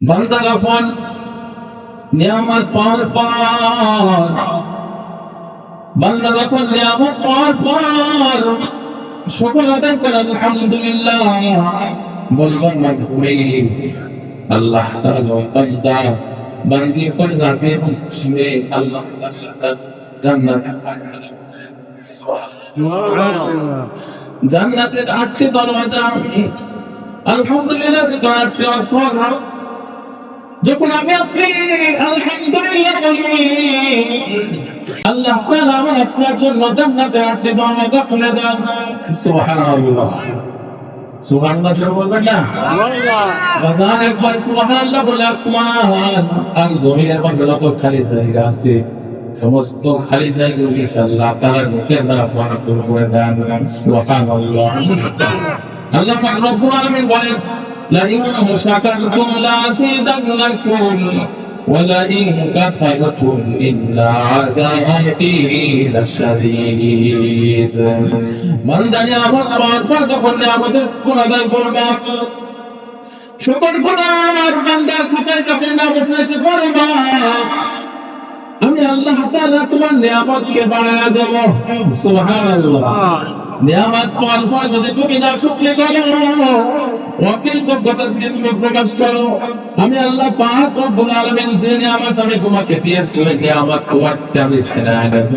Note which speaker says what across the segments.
Speaker 1: বান্দা যখন নিয়ামত পাওয়ার পর বান্দা যখন নিয়ামত পাওয়ার পর সকল আদায় করে আলহামদুলিল্লাহ বলবার মাধ্যমে আল্লাহ তাআলা আল্লাহ তাআলা জান্নাতের আটটি দরওয়াজা আলহামদুলিল্লাহ আটটি অফর আল্লাহ আর জমিনের মধ্যে যত খালি জায়গা আছে, সমস্ত খালি দ্বারা করে দেন। আল্লাহ বলেন لئن شكرتم لأزيدنكم ولئن كفرتم إن عذابي لشديد من দানি আমার পাওয়ার পর তখন আমাদের কোন আদায় করবে শুকর গুনার বান্দার কোথায় যখন নাম উঠাইতে পারবা আমি আল্লাহ তাআলা তোমার নিয়ামতকে বাড়ায়া দেব সুবহানাল্লাহ নিয়ামত পাওয়ার পর যদি তুমি না শুকরি করো তুমি প্রকাশ করো। আমি আল্লাহ পাক যে নিয়ামত আমি তোমাকে দিয়েছি, ওই নিয়ামত আমি ছিনায় দেব।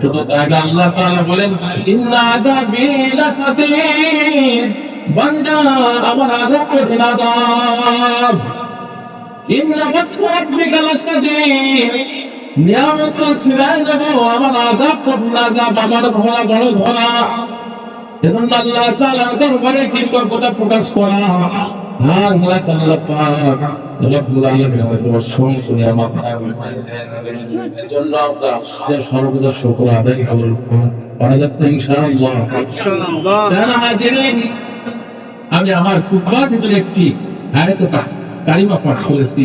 Speaker 1: শুধু তাই আল্লাহ তাআলা বলেন, ইন্না আযাবি লাশাদীদ বান্দা আমার আযাব কঠিন আযাব ইন্না বাতশা রাব্বিকা লাশাদীদ নিয়ামত ছিনায় দেব আমার আযাব আমার ভোলা বড় ভোলা এজন্য আল্লাহ তাআলার দরবারে কৃতজ্ঞতা প্রকাশ করা? হ্যাঁ আল্লাহ পাক। রব্বুল আলামিন আমাদের অসংখ্য নিয়ামত দান করেছেন এজন্য আমরা সর্বদা শুকর আদায় করব। পারা যাচ্ছে ইনশাআল্লাহ। কেন হাজিরিন আমি আমার কুবার ভিতরে একটি আয়াত কারিমা পাঠ করেছি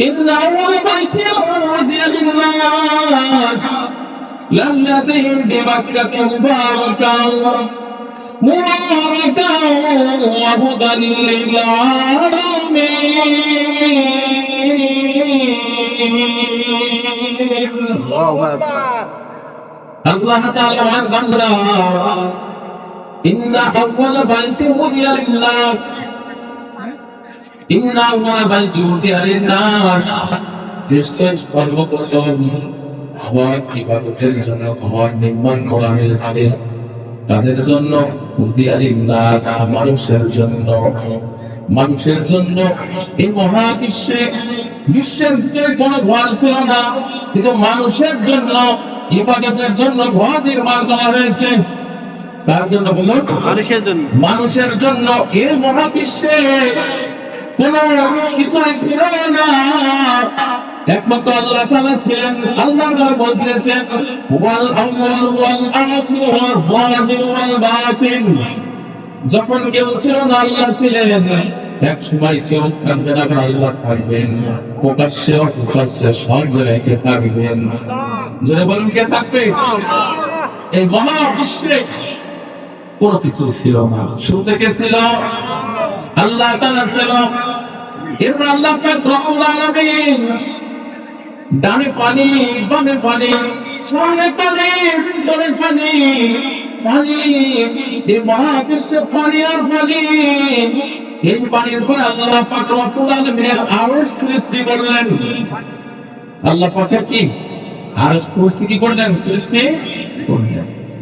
Speaker 1: إن أول بيت أوزي للناس للذي بمكة مباركا مباركا وهدى للعالمين الله أكبر الله تعالى عن إن أول بيت أوزي للناس তাদের জন্য মানুষের জন্য। মানুষের জন্য এই মহাবিশ্বে বিশ্বের কোনো ঘর ছিল না কিন্তু মানুষের জন্য ইবাদতের জন্য ঘর নির্মাণ করা হয়েছে। তার জন্য বলুন
Speaker 2: মানুষের জন্য।
Speaker 1: মানুষের জন্য এই মহাবিশ্বে যখন কেউ ছিল না, আল্লাহ ছিলেন। এক সময় কেউ থাকবে না আল্লাহ থাকবেন। প্রকাশ্যে, অপ্রকাশ্যে সব জায়গায় কে থাকবেন? জোরে বলুন, কে থাকবে? এই মহাবিশ্বে কোনো কিছু ছিল না। শুরু থেকে ছিল? আল্লাহ আল্লাহ ডানে পানি পানি পানি পানি পানি, এই মহাবিশ্বে পানি আর পানি। এই পানির পর আল্লাহ পাক আরশ সৃষ্টি করলেন। আল্লাহ পাকের কি? কুরসি কি করলেন? সৃষ্টি করলেন।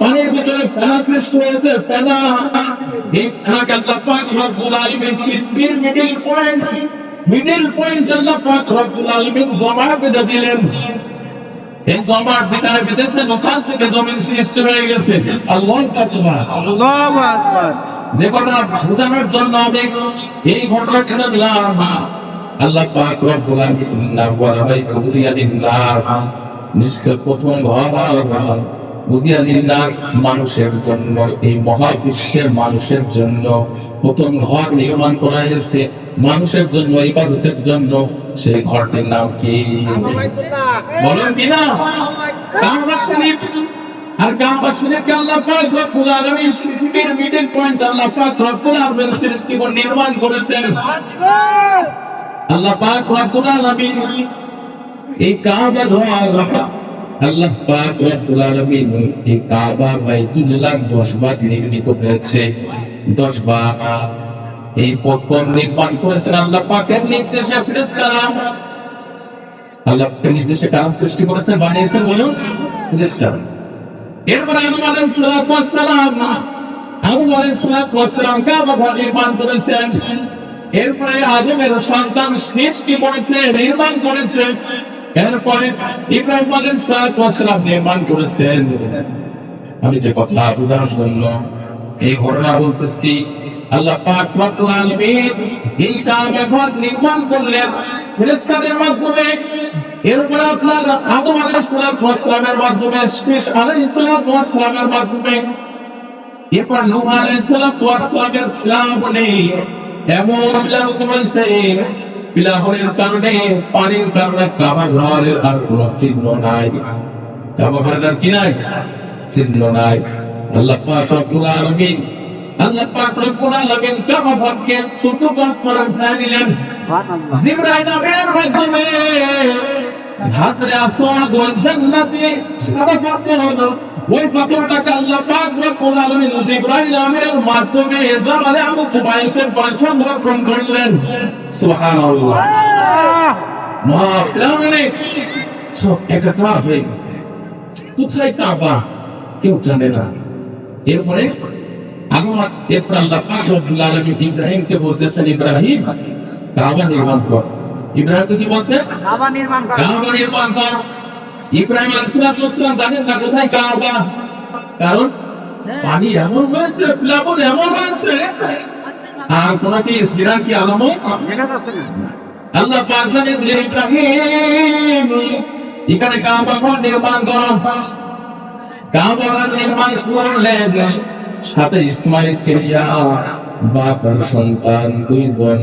Speaker 1: পানির ভিতরে পেনা সৃষ্টি হয়েছে পেনা। এই আল্লাহ পাক রব্বুল আলামিন পৃথিবীর মিডিল পয়েন্ট মিডিল পয়েন্ট আল্লাহ পাক রব্বুল আলামিন জমা বেঁধে দিলেন। এই জমার যেখানে বেঁধেছেন ওখান থেকে জমিন সৃষ্টি হয়ে গেছে। আল্লাহ
Speaker 2: আকবার।
Speaker 1: যে কথা বোঝানোর জন্য আমি এই ঘটনাটা দিলাম? আল্লাহ পাক রব্বুল আলামিন নাওয়ারা ভাই বুঝিয়া দিন নাস। নিশ্চয় প্রথম ঘর বুঝিয়া দিন নাস মানুষের জন্য এই মহাবিশ্বের মানুষের জন্য। প্রথম ঘর নির্মাণ করা হয়েছে মানুষের জন্য ইবাদতের জন্য। সেই ঘরটির নাম কি? বলেন কি না? আর কাবা শরীফকে আল্লাহ পাক রব্বুল আলামিন পৃথিবীর মিডল পয়েন্ট আল্লাহ পাক রব্বুল আলামিন সৃষ্টি করে নির্মাণ করেছেন। আল্লাহ পাক রব্বুল আলামিন এই কাবা ধোয়ার আল্লাহ পাক রব্বুল আলামিন এই কাবা বাইতুল্লাহ 10 বার নির্মিত হয়েছে 10 বার। এই প্রথম নির্মাণ করেছেন আল্লাহ পাকের নির্দেশে সালাম। আল্লাহ পাকের নির্দেশে কারা সৃষ্টি করেছেন, বানিয়েছেন বলুন। ফেরেশতা এরপরে আদম আলাইহিস সালাতু সালাম সালাম কাবা নির্মাণ করেছেন। এরপরে আদমের সন্তান সৃষ্টি করেছে, নির্মাণ করেছে। এরপরে ইব্রাহিম আলাইহিস সালাম নির্মাণ করেছেন। আমি যে কথা বোঝানোর জন্য এই ঘটনা বলতেছি, আল্লাহ পাক রব্বুল আলামিন এই কাবা নির্মাণ করলেন ফেরেশতাদের মাধ্যমে। এরপর আপনার আদম আলাইহিস সালামের মাধ্যমে শেষ আলাইহিস সালামের মাধ্যমে। এরপর নূহ আলাইহিস সালামের ফ্লাবনে এমন ফ্লাবনে বলছে ফ্লাবনের কারণে পানির কারণে কাবা ঘরের আর কোন চিহ্ন নাই। কাবা ঘরের আর কি নাই? চিহ্ন নাই। আল্লাহ পাক রব্বুল আলামিন আল্লাহ পাক রব্বুল আলামিন কাবা ঘরকে ছোট বাস দিলেন। জিবরাইল মাধ্যমে। হাজরে আসওয়াদ ওই জান্নাতে সারা করতে হলো। ওই পাথরটাকে আল্লাহ পাক রব্বুল আলামিন জিবরাইল আমিনের মাধ্যমে জামালে আবু কুবাইসের পরে সংরক্ষণ করলেন। সুবহানাল্লাহ। মহা ফিরাউনে সব একাকার হয়ে গেছে। কোথায় কাবা? কেউ জানে না। এরপরে আমার এরপর আল্লাহ পাক রব্বুল আলামিন ইব্রাহিমকে বলতেছেন, ইব্রাহিম, কাবা নির্মাণ কর। ইব্রাহিম কি বলছে?
Speaker 2: কাবা নির্মাণ করা।
Speaker 1: কাবা নির্মাণ কর। ইব্রাহিম জানেন না কোথায় কাবা? কারণ পানি এমন হয়েছে প্লাবন এমন হয়েছে। আর কোন কি কি আলামত? আল্লাহ পাক জানেন যে ইব্রাহিম এখানে কাবা ঘর নির্মাণ কর কাবা ঘর নির্মাণ করলেন। সাথে ইসমাইল কেরিয়া বাবার সন্তান দুই বোন।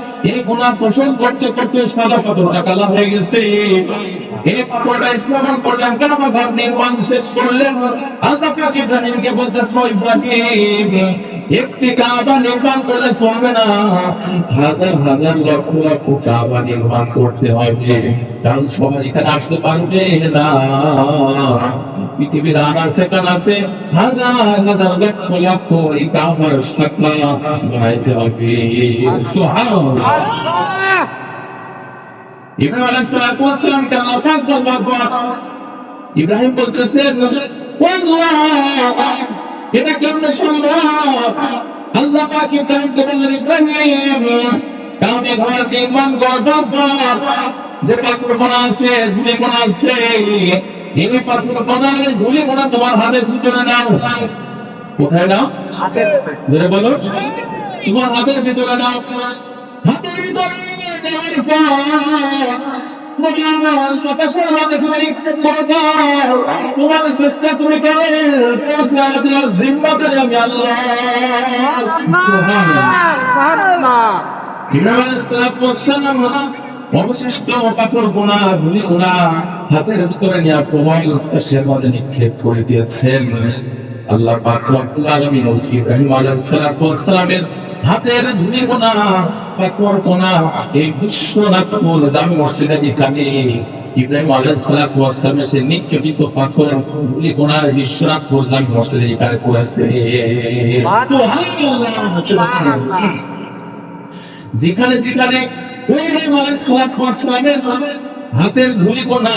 Speaker 1: এই গুণা শোষণ করতে করতে সাদা পাথরটা কালা হয়ে গেছে। কারণ সবাই এখানে আসতে পারবে না। পৃথিবীর আনাচে কানাচে হাজার হাজার লক্ষ লক্ষ এই কাবার বানাইতে হবে। সুবহানাল্লাহ। ইব্রাহিম আলাইহিস সালাতু ওয়াস সালাম কে আল্লাহ পাক বলবার ইব্রাহিম বলতেছেন এটা কেমনে সম্ভব? আল্লাহ পাক ইব্রাহিমকে বললেন ইব্রাহিম ঘর নির্মাণ যে আছে আছে এই ধুলি তোমার হাতে ভিতরে নাও। কোথায় নাও?
Speaker 2: হাতের
Speaker 1: জোরে বলো। তোমার হাতের ভিতরে নাও হাতের ভিতরে নেওয়ার পর অবশিষ্ট পাথর গোনা হাতের ভিতরে নিয়ে প্রবল উত্তাসের মধ্যে নিক্ষেপ করে দিয়েছেন আল্লাহ পাক ইব্রাহিম হাতের ধুলি গোনা এই বিশ্বনাথপুর দামি মসজিদে এখানে ইব্রাহিম আলাইহিস সালাতু ওয়াসসালামের সেই নিক্ষেপিত পাথর ধুলি গোনা বিশ্বনাথপুর দামি মসজিদে এখানে পড়েছে। সুবহানাল্লাহ সুবহানাল্লাহ। যেখানে যেখানে ওই ইব্রাহিম আলাইহিস সালাতু ওয়াসসালামের হাতের ধুলি কোনা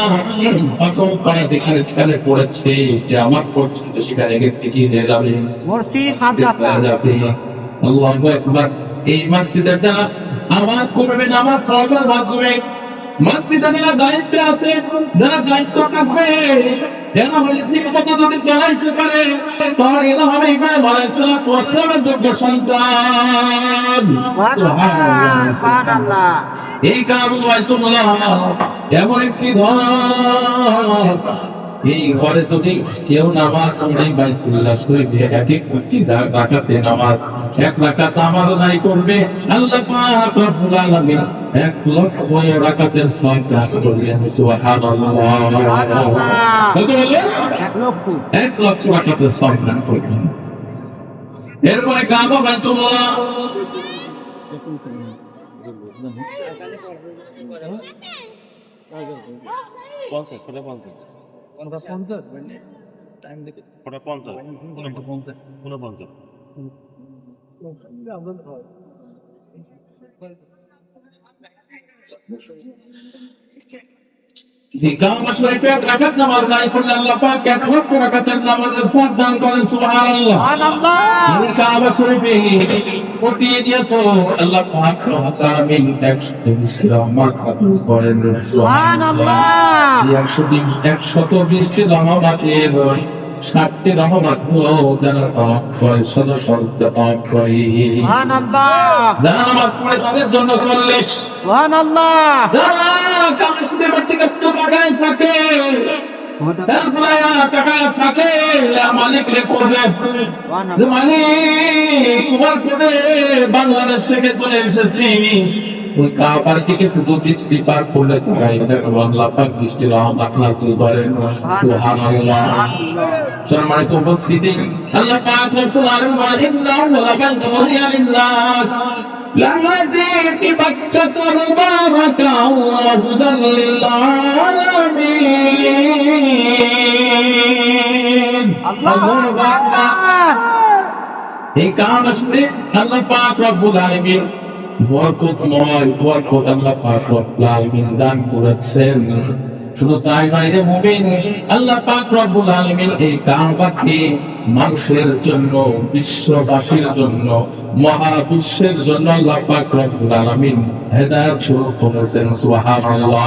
Speaker 1: পাথর কণা যেখানে যেখানে পড়েছে যে আমার পড়ছে সেখানে একটি কি হয়ে যাবে।
Speaker 2: মসজিদ
Speaker 1: হয়ে যাবে। আল্লাহু এই মসজিদের যারা আমার করবে আমার ফরমার মাধ্যমে মসজিদে যারা দায়িত্বে আছে যারা দায়িত্ব থাকবে এরা হলে যদি তাহলে হবে যোগ্য সন্তান
Speaker 2: সুবহানাল্লাহ।
Speaker 1: এই বাইতুল্লাহ এমন একটি ঘর এই ঘরে যদি কেউ নামাজ পড়ে বাইতুল্লাহ শরীফে এক এক কোটি রাকাতে নামাজ। এক রাকাত আমার নাই করবে আল্লাহ পাক রব্বুল আলামিন এক লক্ষ রাকাতের সওয়াব দান করবেন সুবহানাল্লাহ। কত
Speaker 2: এক লক্ষ।
Speaker 1: এক লক্ষ রাকাতের সওয়াব দান করবেন। এরপরে কাবা বাইতুল্লাহ
Speaker 3: পঞ্চাশ পঞ্চাশ। ওটা পঞ্চাশ ঊনপঞ্চাশ
Speaker 1: কাবা শরীফে এক রাকাত নামাজ দান করলে আল্লাহ পাক এক লক্ষ লমা নামাজের 120 রহমত হাসিল করেন
Speaker 2: সুবহানাল্লাহ।
Speaker 1: এই 120 120 রহমতের ষাটটি রহমত যারা তাওয়াফ করে সদস্য তাওয়াফ করে
Speaker 2: সুবহানাল্লাহ।
Speaker 1: যারা নামাজ পড়ে তাদের জন্য চল্লিশ যারা কামিশদের বাড়তি কষ্ট থাকে বাংলাদেশ থেকে চলে এসেছি। ওই কাবার থেকে শুধু বৃষ্টিপাত করলে তারাই বাংলা পাক বৃষ্টি রহমত নাজিল করেন। সুবহানাল্লাহ। সম্মানিত উপস্থিতি আল্লাহ পাক রব্বুল আলামিন বলেন ইন্নাহু লিল-আলামিন।
Speaker 2: আল্লাহু আকবার।
Speaker 1: এই কাম আসলে আল্লাহ পাক রব্বুল আলামিন বরকতময় বরকত আল্লাহ পাক দান করেছেন। শুধু তাই নয় মুমিন, আল্লাহ পাক এই কাবাকে মানুষের জন্য, বিশ্ববাসীর জন্য, মহাবিশ্বের জন্য আল্লাহ পাক রব্বুল আলামিন হেদায়েত শুরু করেছেন।
Speaker 2: সুবহানাল্লাহ।